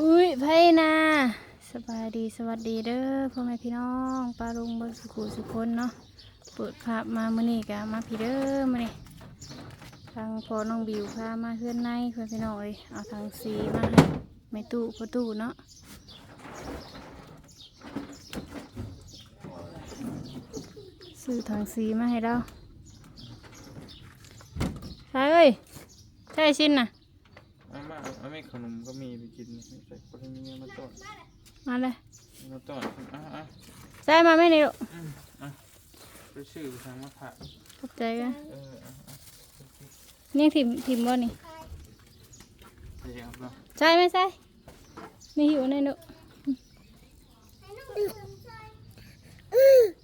อุ้ยไพนาสบายดีสวัสดีเด้อพ่อแม่พี่น้องปลาลุงเบิกสุขุสุคนเนาะเปิดภาพมามื่อนี้กะมาพี่เด้อมื่อนี้ทางพอน้องบิวพามาเพื่อนในเพื่อนพี่น้องเลยเอาทางสีมาให้ไม่ตู้ประตูเนาะซื้อทางสีมาให้เราใช่เอ้ยใช่ชิ้นน่ะ เอามาเอาไม่ขนมก็มีไปกินนี่ใส่คนนี้มาต้อนมาเลยมาต้อนอะอะใช่มาไม่นี่ลูกอืมอะไปชื่อทางมะพร้าวขอบใจกันเอออะอะโอเคนี่ทิมทิมบ่นี่เดี๋ยวเอาใช่ไหมใช่ไม่หิวแน่นุ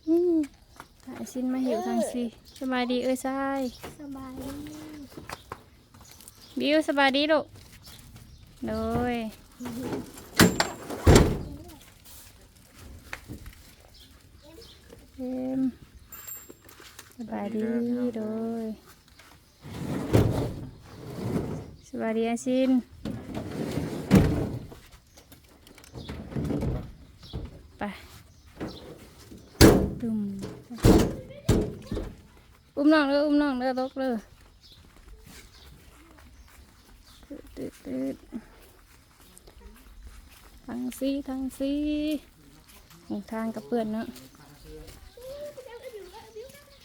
อืมหายสิ้นมาหิวทางสิสบายดีเอ้ยใช่สบายดี บิวสบายดีลูก โดยเอ็มสบายดีโดยสบายดีอาชินไปดุมอุ้มน้องเลยอุ้มน้องเลยตกเลยตืดตืดตืดางซีทางซีทางกับเพื่อนเนาะ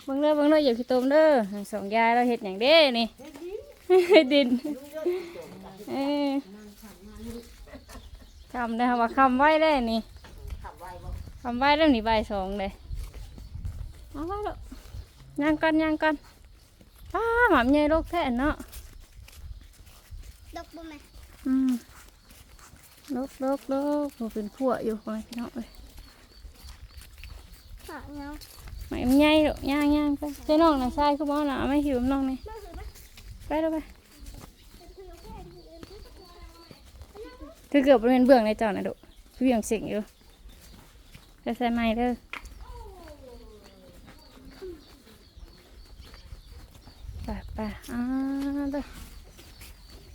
เบิ่งเด้อเบิ่งเด้ออย่าขี้ตมเด้อสองยายเราเห็ดอย่างเด้นี่เฮ็ดดินเอ้ยคำได้อว่าคำไว้ได้นี่คำไว้แล้วนี่ใบายสองเลยเอาไว้ลูกย่างกันย่างกันป้าหมาใหญ่ลูกแท้เนาะดอกบัวแม่อืม ลูกลูกลูกโหเป็นพวกอยู่พ่อแม่พี่น้องเอ้ยหาเงาหมาใหญ่ลูกย่างย่างไปเจ้าน้องน่ะใช่คือบ่น่ะไม่หิวน้องนี่มาถือมาไปแล้วไปถือเกือบบริเวณเบื้องในจอนะดุพี่เบี่ยงเสียงอยู่จะใส่ไม้เด้อไปไปอ่าเด้อ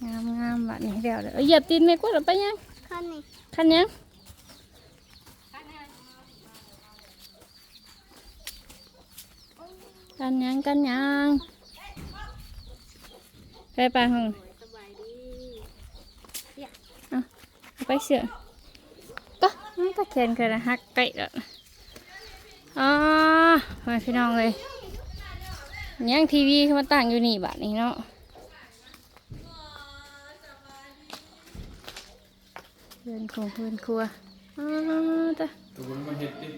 งามงามบัดนี้เดี๋ยวเด้อเอาเหยียบตีนไม่กวาดเอาไปยัง คันนี่คันยังกันยังกันยังไปไปห้องสบายดีเอาไปเสือก็มันก็แขนกันนะฮักไก่แล้วอ๋อพ่อแม่พี่น้องเลยยังทีวีเขามาตั้งอยู่นี่บัดนี้เนาะเพื่อน คงเพื่อนครัวอ๋อจ้ะตัวมันมาเห็ดดิ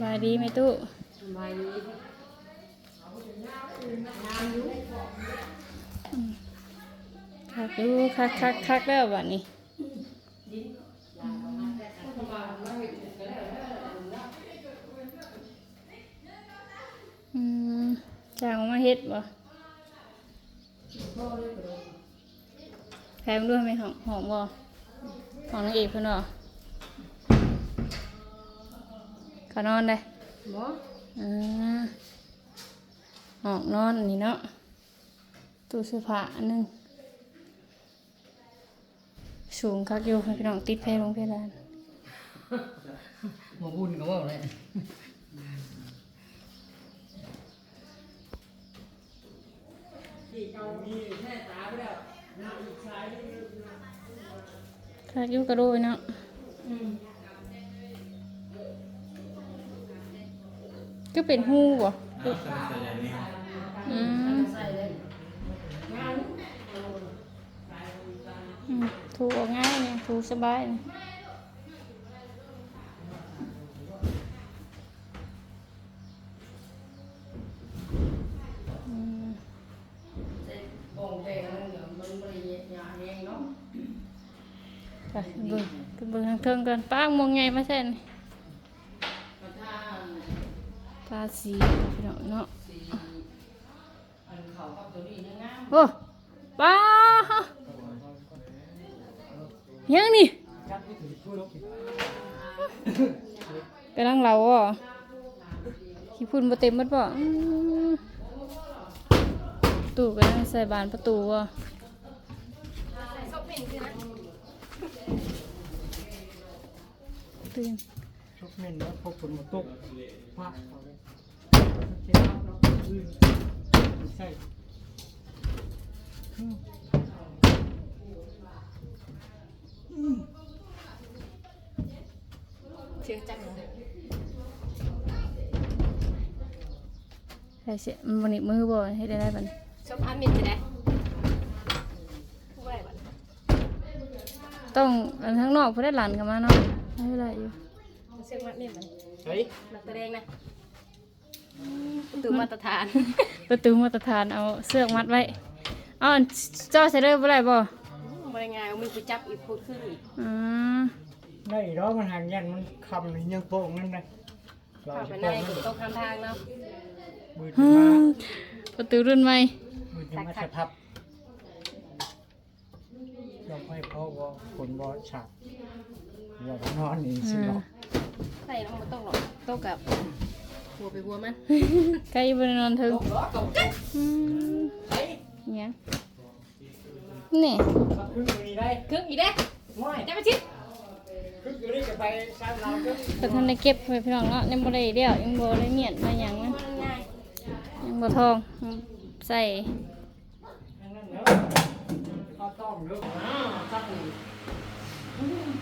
บายดีไหมตู้คักดูคักคักคักแล้วบัดนี้อืมจางมาเฮ็ดบ่แพงด้วยไหมหอมหอมบ่ หอมนางเอกเพิ่นบ่ก็นอนได้บ่อ่าหอกนอนอันนี้เนาะตู้เสื้อผ้าอันหนึงสูงคักอยู่ให้พี่น้องติดเพลงเพดานมาบุญก็ว่าเลยคักอยู่ กระโดดเนาะก็เป็นหูบ่น้ำใส่ใส่ใหญ่นี่อืมอืมถูออกง่ายเนี่ยถูสบายเนี่ย เบิ่งทางเทิงกันป้างมองไงมาเส้นกระทาตาสีพี่น้องเนาะสีอันเขากับตัวนี้นะงามโอ้ป้าฮะยังนี่กำลังเราอะขี้พุ่นบ่เต็มหมดบ่อืมตู้ก็ยังใส่บานประตูอะ ตื่นชุบเม่นแล้วพวกคนมาตกพระเขาเลยเจ้าเราอื่นไม่ใช่อืมเชื่อจังเลยใส่เสียมันบนิมือบ่ให้ได้ได้บัดนี้ชมอามินจะได้ผู้ใดบ้างต้องอันข้างนอกเพื่อได้หลานกันมาเนาะ ไม่เป็นไรอยู่เชื่อมัดเมียนมันเฮ้ยนักแสดงนะดูมาตรฐาน ประตูมาตรฐานเอาเสือกมัดไว้เอาอันจ่อใส่เลยบ่ได้บ่บริงานมีผู้จับอีกพูดขึ้นอีกอืมได้ร้อมันห่างยันมันคำนี่ยังโป่งนั่นนะเราเข้าไปจะในโป่งนั่นตรงข้างทางเนาะมือฮึที่มาประตูรุ่นใหม่มือที่มาสะทับเราไม่เพราะว่าคนบ่ฉาก ว่านอนนี่สิหรอกใส่น้ำมันต้องหรอกโต๊ะกับหัวไปหัวมันใกล้บ่ได้นอนถึงตกล้อตกจักอืมอิหยังนี่ขึ้นอยู่นี่ได้ครึ่งอีเด้ง่ายจะไปชิดขึ้นอยู่นี่จะไปซ้ำเราก็ก็ทันได้เก็บไว้พี่น้องเนาะยังบ่ได้เดี่ยวยังบ่ได้เมียนมาหยังนะมันง่ายยังบ่ทองใส่นั่นแล้วข้าวต้มเยอะอ่าสักหนึ่ง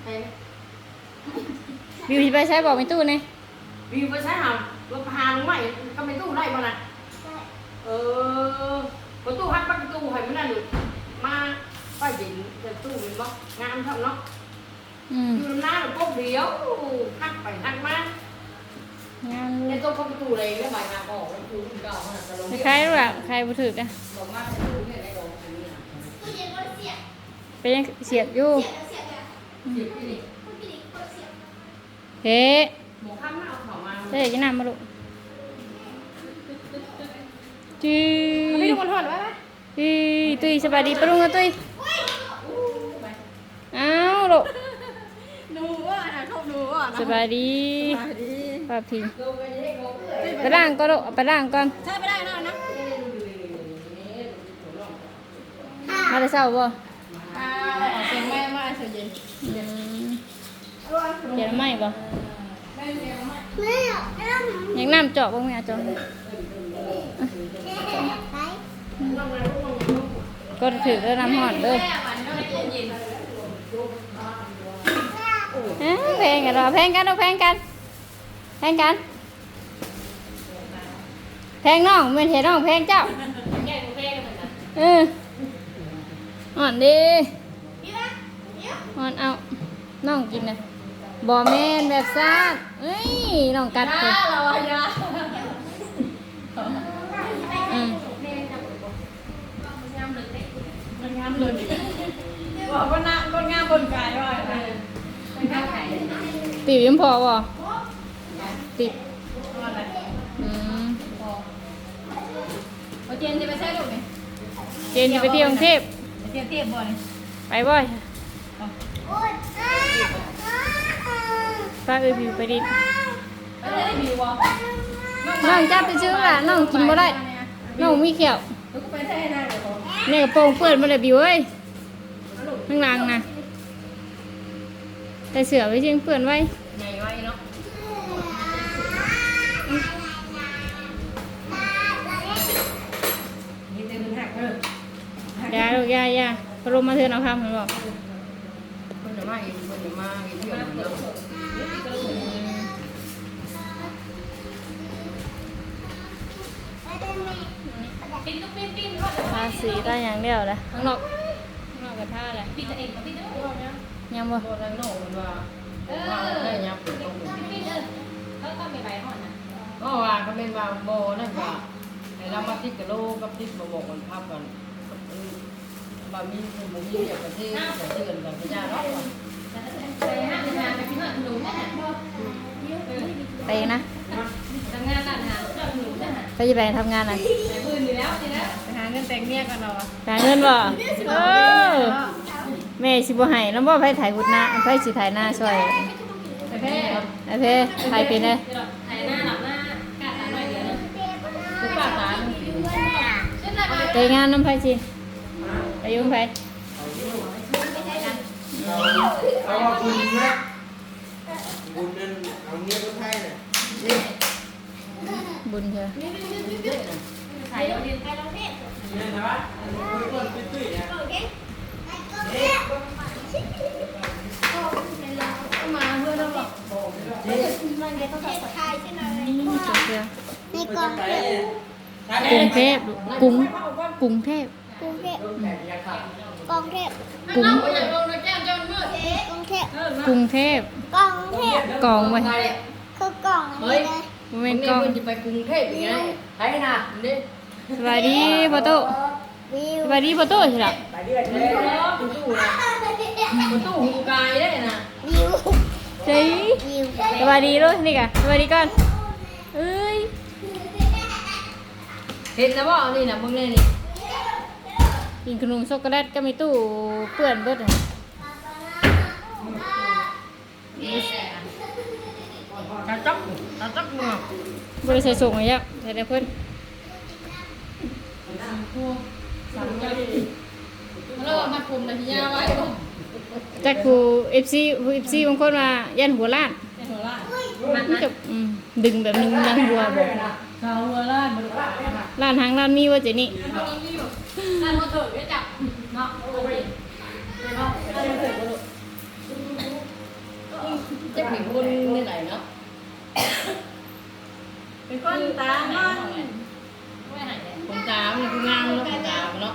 ไป บิวสิไปใช้บอกในตู้นี่วิวไปใช้หามรถพาลงใหม่ก็ไม่ตู้ได้บ่น่ะเออประตูฮักประตูให้มันนั่นอยู่มาไปเย็นจะตู้มันบ่งามทำเนาะอืมอยู่หน้าเราปุ๊บเดียวหักไปหักมางานเลในยตัวเข้าประตูเลยแล้วใบงานออกแล้วคือเก่าขนาดเราใครรู้ล่ะใครบ่ถึกอะบอกว่าประตูเนี่ยในโรงนี้นะตู้เย็นก็เสียบไปยังเสียบอยู่เสียบแล้วเสีย เฮ้หมูข้ามมาเอาเขามาเฮ้ยจะนำมาลูกจีพี่ดูคนทอดไว้ไหมจีตุ้ยสบายดีปะลุงอะตุ้ยอ้าวลูกดูว่าอะชอบดูว่าสบายดีดีป้าพิงดูไปให้ลงไปล่างก็ลูกเอาไปล่างก่อนใช่ไม่ได้แล้วนะมาแต่เช้าบ่อ่าเสียงแม่มาเสียงเย็นอืม เขียนไม่บ่แม่ไม่ต้องยังน้ำเจาะบ่แม่เจาะไปก็ถือแล้วน้ำหอดเด้อแม่วันก็เย็นเย็นเอ้าแพงกันเหรอแพงกันเอาแพงกันแพงกันแพงน้องไม่เห็นน้องแพงเจ้าแก้กูแก้กันเหมือนกันเอออ่อนดีอ่อนเอาน้องกินนะ บอแมนแบบซาดเอ้ยน้องกัดเลยเราอะยาอืมมันงามเลยบอกว่าน้ำคนงามบนกายว่ามันงามไข่ติบยังพอบ่ติบอืมโอเจนจะไปใช้ลูกไหมเจนจะไปเที่ยวกรุงเทพเทียบเทียบบ่อยไปบ่อย ป้าอ้าป้าเอ้ยบิวไปดิน้องจับไปซื้อละน้องกินบ่ได้น้องมีเขียวเนี่ยกระโปรงเปิดมาเลยบิวเอ้ยข้างล่างนะแต่เสือไว้เชียงเปื่อนไว้ใหญ่ไว้เนาะยาลูกยายาพรมมาเทือนเอาคำเห็นบอกคนจะมาเอีกคนจะมาอีกเพื่อน ทาสีได้อย่างเดียวเลยข้างนอกข้างนอกกับท่าเลยพี่จะเองกับพี่จะยังบ่ยังนี้แล้วก็มีใบห่อนนะก็ว่าเขาเป็นว่าโมนั่นว่าไอ้เรามาติดกับโลกับติดมาบอกมันภาพกันบามีคือบุมีอย่างประเทศอย่างเชื่อนกับพญาเนาะไปนะทำงานร้าน ก็หนูนะฮะไปจะไปทำงานอะไปพื้นอยู่แล้วนี่นะไปหาเงินแต่งเมียกันเนาะหาเงินบ่เออแม่สิบ่ให้แล้วบ่ไปถ่ายหุดหน้าไปสิถ่ายหน้าช่วยไปแพ้ไอ้เพ่ถ่ายเป็นเลยถ่ายหน้าหลับหน้ากาดหลับหน่อยเดียวนะทุกปากหลานไปงานน้ำไผสิไปยุ่งไผเอาว่าคุณนะบุญนั่นเอาเงี้ยคนไทยน่ะ บุญเถอะใส่เอาดิไปโรงเรียนเนี่ยนะวะคนตุ้ยๆเนี่ยโรงเรียนไปโรงเรียนโอ้เป็นเรามาเพื่อนเราบอกมันเดี๋ยวต้องใช้ใช่ไหมจบเดียวในกองเทพกรุงเทพกรุงกรุงเทพกรุงเทพกองเทพกรุงเราอยากลงในแก้มเจ้ามืดกรุงเทพกรุงเทพกองเทพกองไว้คือกล่องอันนี้เลย บ่เป็แม่นนกกอองงจะไปกรุงเทพอีกไงไปนะนี่สบายดีพ่อโตวิวสบายดีพ่อโตใช่ล่ะไปเรื่อยเลยประตูนะประตูหูกายได้นะวิวเฮ้ยวิวสบายดีเลยนี่กะสบายดีก่อนเอ้ยเห็นแล้วบ่นี่นะมึงเนี่ยนี่กินขนมช็อกโกแลตก็มีตู้เปื้อนเบิดอะกระจับก ระจับมือบริษัทส่งอะไรยับใส่ได้เพิ่นแล้วมาคุมนะพี่ยาไว้บ่จักกู FC ผู้ FC บางคนว่ายันหัวล้านหัวล้านมันจะอืมดึงแบบนึงยังหัวบอกชาวหัวล้านมาดูล้านหางล้านมีว่าจะนี่นั่นมาเถิดไม่จับเนาะจะเป็นคนนี่ไหนเนาะ เป็นคนตามันคนตามันคืองามเนาะคนตาเนาะ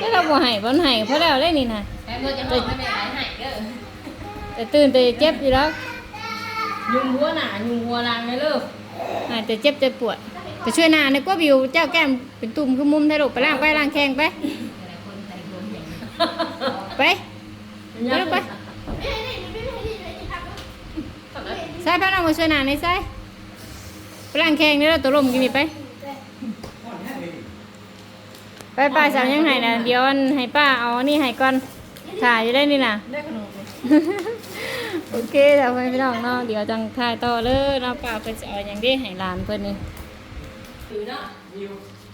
ถ้าเราบ่ให้บ่ให้เพราะแล้วได้นี่นะแม่ก็จะให้แม่ไหนให้เด้อแต่ตื่นแต่เจ็บอยู่แล้วยุงหัวหนายุงหัวลางเลยเลิกหายแต่เจ็บแต่ปวดแต่ช่วยหนาในกว่าวิวเจ้าแก้มเป็นตุ่มคือมุมได้ลูกไปล้างไปล้างแข้งไปไปไปลูกไป ใส่พระนามมาช่วยหนาในใส่ไปล้างแข้งนี่แล้วตัวลมกินนี่ไป ไปป้าสาวยังไห้นะเดี๋ยวอันให้ป้าเอาอันนี่ให้ก่อนถ่ายอยู่ได้นี่นะได้ขนมโอเคเดี๋ยวไปพี่น้องเนาะเดี๋ยวจังถ่ายต่อเลยเนาะป้าเพิ่นสิเอาหยังได้ให้หลานเพิ่นนี่ถือเนาะ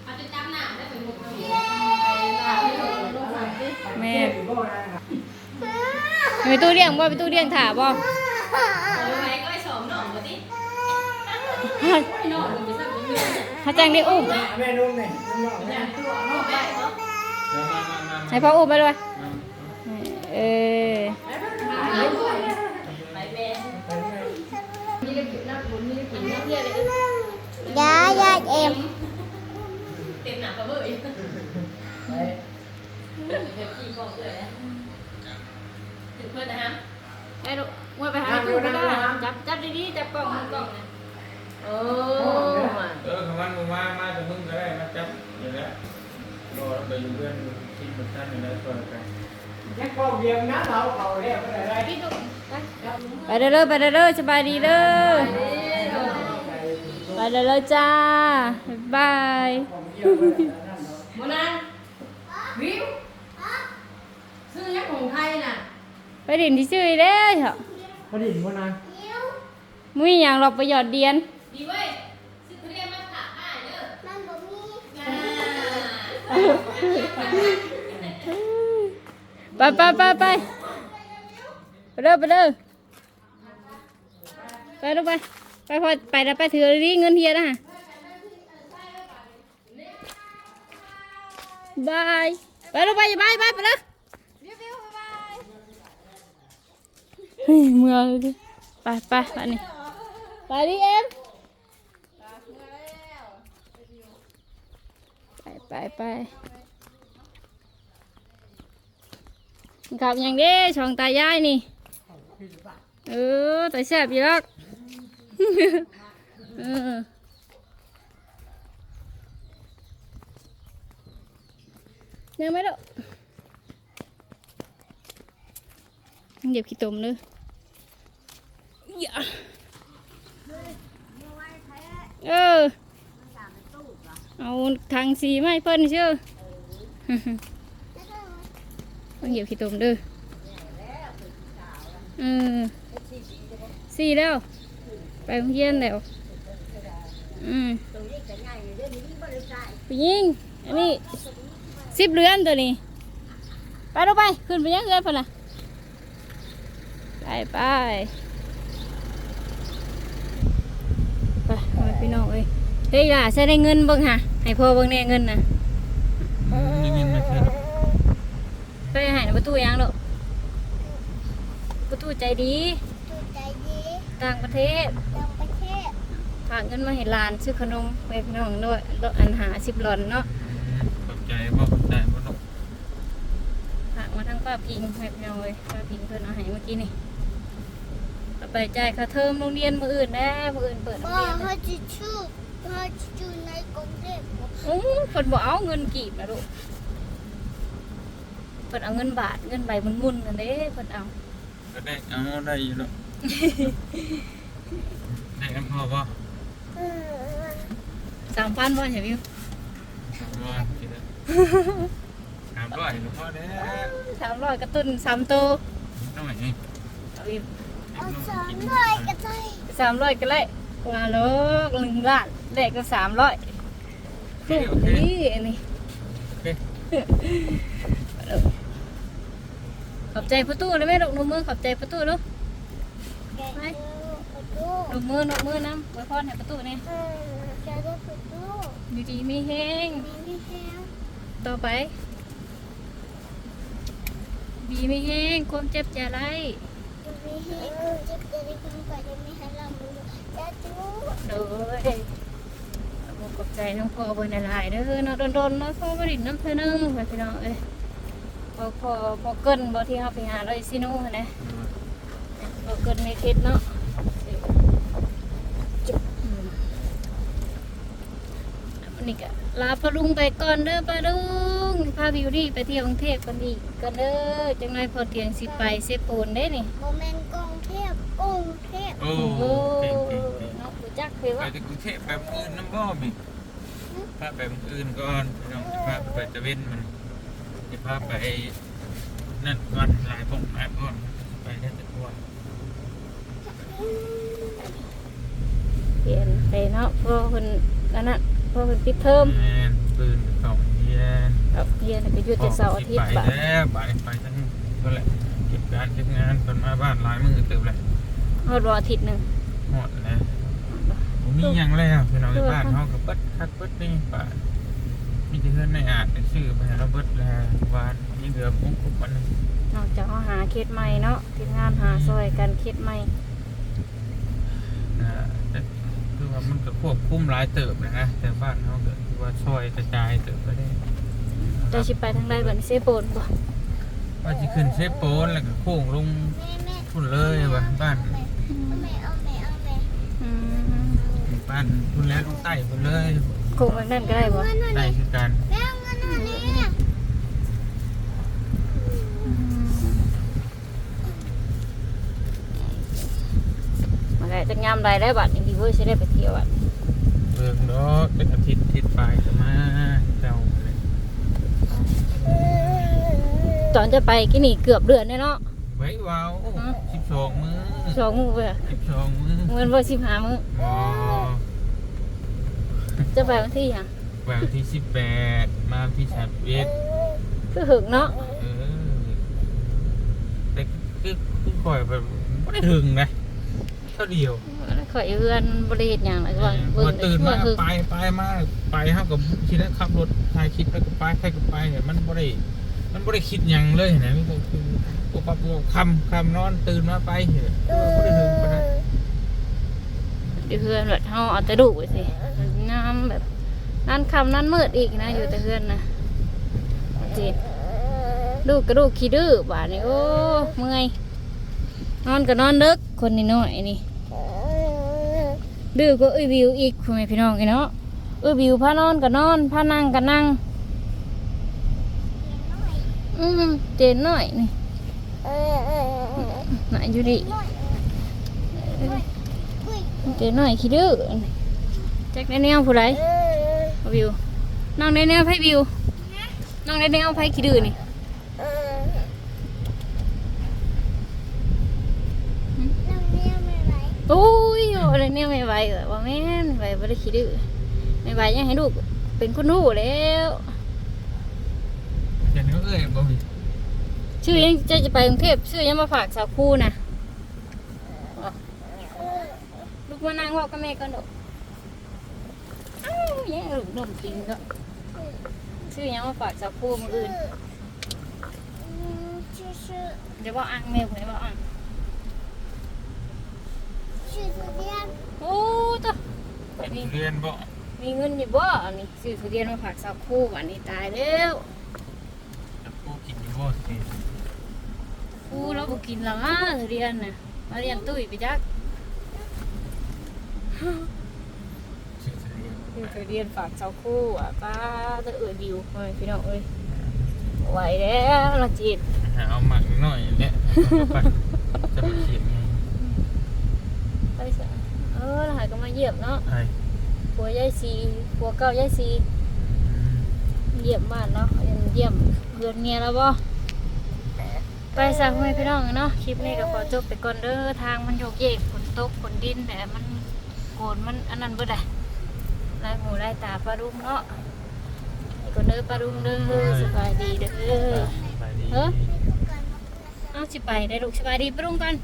อาจจะจำหน้าได้เป็นมุกเนาะแม่ไปตู้เลี้ยงบ่ไปตู้เลี้ยงถ่าบ่ หน่องมันจะสั่งเงินถ้าจังได้อุ้มแม่นุ่มเนี่อุ้มให้พ่ออุ้มไปด้วยเออย้ายยเลยยายเอ็มเต็มหนักกระเบื้องอีกเพื่อนนะฮะไอ้ลูกว่าไปหาตู้ก็ได้จับจับดีๆจับกล่องกล่องนะ โอ้มาเออคำวันมึงมามาแต่มึงก็ได้มาจับอย่างนี้รอเราไปอยู่เพื่อนที่มันตั้งอยู่แล้วตัวกันยังก็เวียงน้ำเราเขาเรียกว่าอะไรพี่ลูกไปเด้อเด้อไปเด้อเด้อสบายดีเด้อไปเด้อเด้อจ้าบ๊ายบายโมนันวิวซื้อยักษ์ของไทยน่ะไปดินที่ชื่อเด้อเถอะพอดีวันนั้นมุ้ยอย่างเราไปหยอดเดียน ดีเว้ยซื้อทุเรียนมาผ่าอ้ายเด้อมันบ่มีไปไปไปไปไปเด้อไปเด้อไปลูกไปไปพอไปแล้วไปถือรีเงินเฮียนะฮะบายไปลูกไปอย่าบายบายไปเลยเฮ้ยเมื่อเลยดิไปไปไปนี่ไปดิเอ็ม ไปไปไปกับอย่างเด้ช่องตายายนี่ เออแต่แซ่บอยู่หรอกเออยังไม่ดอกเดี๋ยวขี้ตมเลยอย่าเออ เอาทางสีไม้เพิ่นเชื่อต้องเหยียบขี้ตมเด้อเสีแล้ว ไปโรงเรียนแล้ว อืมยิง อันนี้สิบเรือนตัวนี้ ไปลงไป ขึ้นไปยังเรือนพอละไปไปไปพี่น้องเอ้ยเฮ้ยล่ะใช้ได้เงินบ้างฮะ ให้พ่อเบิ่งแน่เงินน่ะนี่นี่ไม่ใช่หรอกไปให้ประตูยังดอกประตูใจดีดูใจดีต่างประเทศต่างประเทศฝากเงินมาให้หลานซื้อขนมไปพี่น้องด้วยแล้วอันหาสิบหลอนเนาะขอบใจบ่ขอบใจบ่ลูกฝากมาทั้งป้าพิงให้พี่น้องเลยป้าพิงเพิ่นเอาให้เมื่อกี้นี่เอาไปจ่ายค่าเทอมโรงเรียนมื้ออื่นแน่มื้ออื่นเปิดโรงพ่อเรียน เขาจะชื่อพ่อจะอยู่ในกรุง เทพอู้เพิ่นบ่เอาเงินกีบนะลูกเพิ่นเอาเงินบาทเงินใบมุนๆนั่นเด้เพิ่นเอาก็ได้เอาได้อยู่แล้วได้กันพอป่ะสามพันบ่ใช่วิวสามร้อยกินแล้วสามร้อยก็พอแล้วสามร้อยกระตุ้นสามโตต้องไหนนี่เอาวิวเอาสามร้อยก็ได้สามร้อยก็เลยว่าโลกหนึ่งล้านแรกก็สามร้อย โอเคลูกโอเคนี่อันนี้โอเคขอบใจประตูเลยไหมลูกนมมือขอบใจประตูลูกแกะดูประตูนมมือนมมือน้ำไว้พรให้ประตูนี่เออแกะดูประตูอยู่ดีมีแห้งมีไม่แห้งต่อไป บีมีแห้งความเจ็บจะไรจะมีแห้งคุณจะจะได้คุณกว่าจะมีให้เราดูจะดูเลย ขอบใจน้องพ่อเบอร์นหลายๆเด้อเนาะโดนๆเนาะพ่อมาดินน้ำเธอนึงไปพี่น้องเอ้ยพอพอพอเกินบ่ที่เขาไปหาเลยซิโน่หั่นนะพอเกินไม่คิดเนาะจุ๊บอืมวันนี้ก็ลาปลาลุงไปก่อนเด้อปลาลุงพาวิวดี้ไปเที่ยวกรุงเทพกันอีกกันเด้อจังไรพอเตียงสิไปเซโปนได้นี่โมเมนต์กรุงเทพกรุงเทพโอ้โอ้เก่งเก่งเก่งเนาะรู้จักเคยไปว่าที่กรุงเทพแบบอื่นน้ำบ่มี พาไปแบบอื่นก่อนพี่น้องจะพาไปตะเวนมันจะพาไปนั่นก่อนหลายพงหลายก่อนไปได้แต่ตัวเปลี่ยนไปเนาะเพราะคนอันนั้นเพราะคนปิดเทอมแม่นปืนเก่าเฮียนเอาเรียนก็หยุดแต่เสาร์อาทิตย์ไปบ่ะแล้วไปไปทั้งก็แหละเก็บการเก็บงานตอนมาบ้านหลายมือเติมเลยฮอดวันอาทิตย์หนึ่งหมดแล้วผ มมีหยังแล้วพี่น้องในบ้านเขากับเบิดคักเบิดนี่ป่ามีแต่เพื่อนในอาจไปซื้อไปให้เราเบิดแล้ววานนี่เหลือมุกคุบอันหนึงนอกจากเขาหาเคสใหม่เนาะทีมงานหาซอยกันเคสใหม่อ่าแต่คือว่ามันก็ควบคุมหลายเติบนะฮะแต่บ้านเขาก็คือว่าช่วยกระจายเติบไปได้จะชิไปทางใดบัดนเซโปนบ่ว่าจะขึ้นเซฟโปนแล้วก็โค้งลงแม่แม่ทุ่นเลยว่ะบ้าน บ้านทุ่นแล้วลงใต้ไปเลยโคงแบบนั้นก็ได้บ่ได้คือกันแม่เอาเงินหน่อยนี่มาได้จังยามใดได้บัดนี้ดีเว้ยสิได้ไปเที่ยวอะเบิ่งเนาะเป็นอาทิตย์อาทิตย์ไปก็มาเจ้าตอนจะไปกินนี่เกือบเดือนแน่เนาะไว้ว้าวสิบสองมือสองมื้อเว้ยสิบสองมือเงินบ่สิบห้ามื้ออ๋อ จะไปวันที่หยังวันที่สิบแปดมาวันที่สามเอ็ดคือหึงเนาะเออแต่คือคือคอยแบบไม่ได้ถึงนะเท่าเดียวข่อยเฮือนบ่ได้เฮ็ดหยังเลยว่าพเบิ่องตื่นชั่วมาหึงไปไปมาไปเท่ากับคิดแล้วขับรถทายคิดไปก็ไปใครก็ไปเนี่ยมันบ่ได้มันบ่ได้คิดหยังเลยนะมันก็คือปกติคำคำนอนตื่นมาไปเห็นบ่ได้ถึงปานนั้นอยู่เฮือนแบบเฮาเอาแต่ดุไว้สิ น้ำแบบนั่นคำนั่นมืดอีกนะ อยู่แต่เฮือนนะจีลูกกระดูกขี้ดื้อบาดนี้โอ้เมื่อยนอนก็นอนดึกคนนี่น้อยนี่ดื้อก็เอ้ยวิวอีกพ่อแม่พี่น้องไอ้เนาะเอ้ยวิวพานอนก็นอนพานั่งก็นั่งอืมเจนหน่อยนี่น่ะอยู่ดิเจนหน่อยขี้ดื้อ แจ็คได้แนวผู้ใดเอาวิวน้องได้แนวไผวิวน้องได้แนวไผขี้ดื้อนี่น้ำเนี่ยไม่ไหวโอ้ยโอ้ยแนวไม่ไหวเหรอว่าแม่นไม่ไหวบ่ได้ขี้ดื้อไม่ไหวยังให้ลูกเป็นคนรู้แล้วเห็นเขาเอ้ยบ่มีชื่อยังจะจะไปกรุงเทพชื่อยังมาฝากสาวคู่นะอ๋อลูกมานั่งเว่ากับแม่ก่อนดอก อ้าวยังหลุมนมกินอะชื่อยังมาฝากสาวคู่มืออื่นชื่อชื่อเดี๋ยวบอกอังเมลไหนว่าอังชื่อสุเรียนโอ้ตัวมีเรียนบ่มีเงินอยู่บ่อันนี้สื่อสุเรียนมาฝากสาวคู่อันนี้ตายแล้วสาวคู่กินอยู่บ่สิคู่เราบ่กินละมั้งทุเรียนน่ะมาเรียนตุ้ยไปจัก ทุเรียนฝากสาวคู่อะป้าตะเอ่ยบิวเฮ้ยพี่น้องเอ้ยไหวแล้วละจิตหาเอาหมักหน่อยแหละไปจะมาเขียนไงไปซะเออแล้วหายก็มาเยี่ยมเนาะไอ้ผัวยายซีผัวเก่ายายซีเยี่ยมบ้านเนาะเยี่ยมเพื่อนเมียแล้วบ่ไปซะพ่อแม่พี่น้องเนาะคลิปนี้ก็ขอจบไปก่อนเด้อทางมันโยกเยกฝนตกฝนดินแต่มันโกนมันอันนั้นเบิดได้ ลายหูลายตาปลารุมเนาะไอ้คนเด้อปลารุมเด้อสบายดีเด้อ ไปดี เออเอาสิไปได้ลูกสบายดีปลารุมกัน